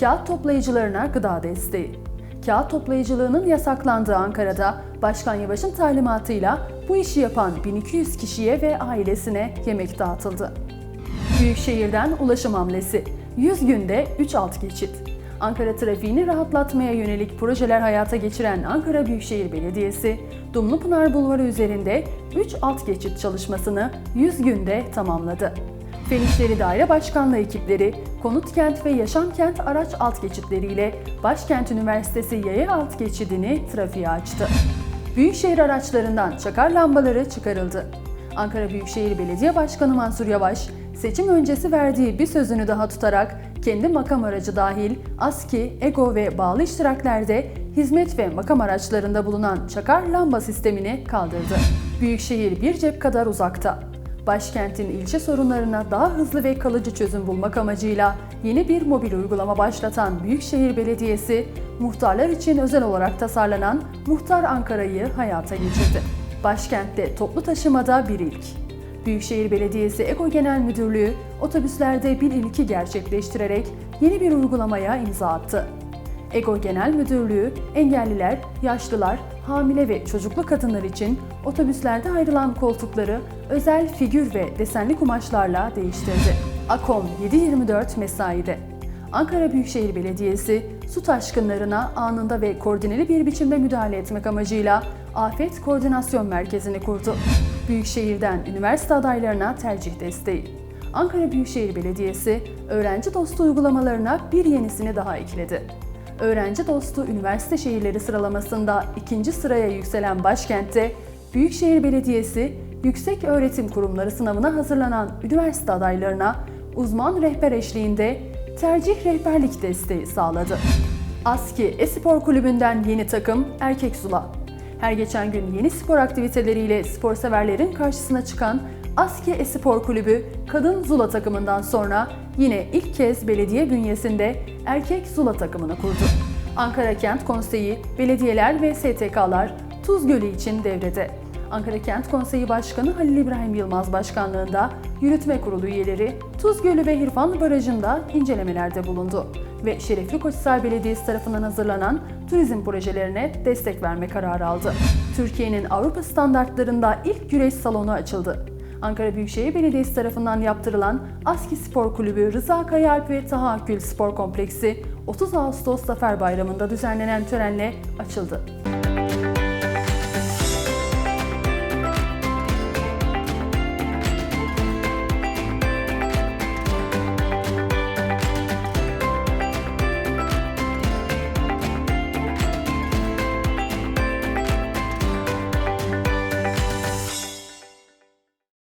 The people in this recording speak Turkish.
Kağıt toplayıcılarına gıda desteği. Kağıt toplayıcılığının yasaklandığı Ankara'da Başkan Yavaş'ın talimatıyla bu işi yapan 1200 kişiye ve ailesine yemek dağıtıldı. Büyükşehir'den ulaşım hamlesi. 100 günde 3 alt geçit. Ankara trafiğini rahatlatmaya yönelik projeler hayata geçiren Ankara Büyükşehir Belediyesi, Dumlupınar Bulvarı üzerinde 3 alt geçit çalışmasını 100 günde tamamladı. Fen İşleri Daire Başkanlığı ekipleri, Konut Kent ve Yaşam Kent araç alt geçitleriyle Başkent Üniversitesi yaya alt geçidini trafiğe açtı. Büyükşehir araçlarından çakar lambaları çıkarıldı. Ankara Büyükşehir Belediye Başkanı Mansur Yavaş, seçim öncesi verdiği bir sözünü daha tutarak kendi makam aracı dahil ASKİ, EGO ve bağlı iştiraklerde hizmet ve makam araçlarında bulunan çakar lamba sistemini kaldırdı. Büyükşehir bir cep kadar uzakta. Başkentin ilçe sorunlarına daha hızlı ve kalıcı çözüm bulmak amacıyla yeni bir mobil uygulama başlatan Büyükşehir Belediyesi, muhtarlar için özel olarak tasarlanan Muhtar Ankara'yı hayata geçirdi. Başkentte toplu taşımada bir ilk. Büyükşehir Belediyesi Eko Genel Müdürlüğü otobüslerde bir ilki gerçekleştirerek yeni bir uygulamaya imza attı. EGO Genel Müdürlüğü engelliler, yaşlılar, hamile ve çocuklu kadınlar için otobüslerde ayrılan koltukları özel figür ve desenli kumaşlarla değiştirdi. AKOM 724 mesaide. Ankara Büyükşehir Belediyesi su taşkınlarına anında ve koordineli bir biçimde müdahale etmek amacıyla Afet Koordinasyon Merkezi'ni kurdu. Büyükşehir'den üniversite adaylarına tercih desteği. Ankara Büyükşehir Belediyesi öğrenci dostu uygulamalarına bir yenisini daha ekledi. Öğrenci dostu üniversite şehirleri sıralamasında ikinci sıraya yükselen başkentte Büyükşehir Belediyesi yüksek öğretim kurumları sınavına hazırlanan üniversite adaylarına uzman rehber eşliğinde tercih rehberlik desteği sağladı. ASKİ Espor Kulübü'nden yeni takım Erkek Zula. Her geçen gün yeni spor aktiviteleriyle spor severlerin karşısına çıkan ASKİ Espor Kulübü kadın Zula takımından sonra yine ilk kez belediye bünyesinde erkek Zula takımını kurdu. Ankara Kent Konseyi, belediyeler ve STK'lar Tuz Gölü için devrede. Ankara Kent Konseyi Başkanı Halil İbrahim Yılmaz Başkanlığında yürütme kurulu üyeleri Tuz Gölü ve Hirfanlı Barajı'nda incelemelerde bulundu ve Şerefli Koçhisar Belediyesi tarafından hazırlanan turizm projelerine destek verme kararı aldı. Türkiye'nin Avrupa standartlarında ilk güreş salonu açıldı. Ankara Büyükşehir Belediyesi tarafından yaptırılan ASKİ Spor Kulübü Rıza Kayalp ve Taha Akgül Spor Kompleksi 30 Ağustos Zafer Bayramı'nda düzenlenen törenle açıldı.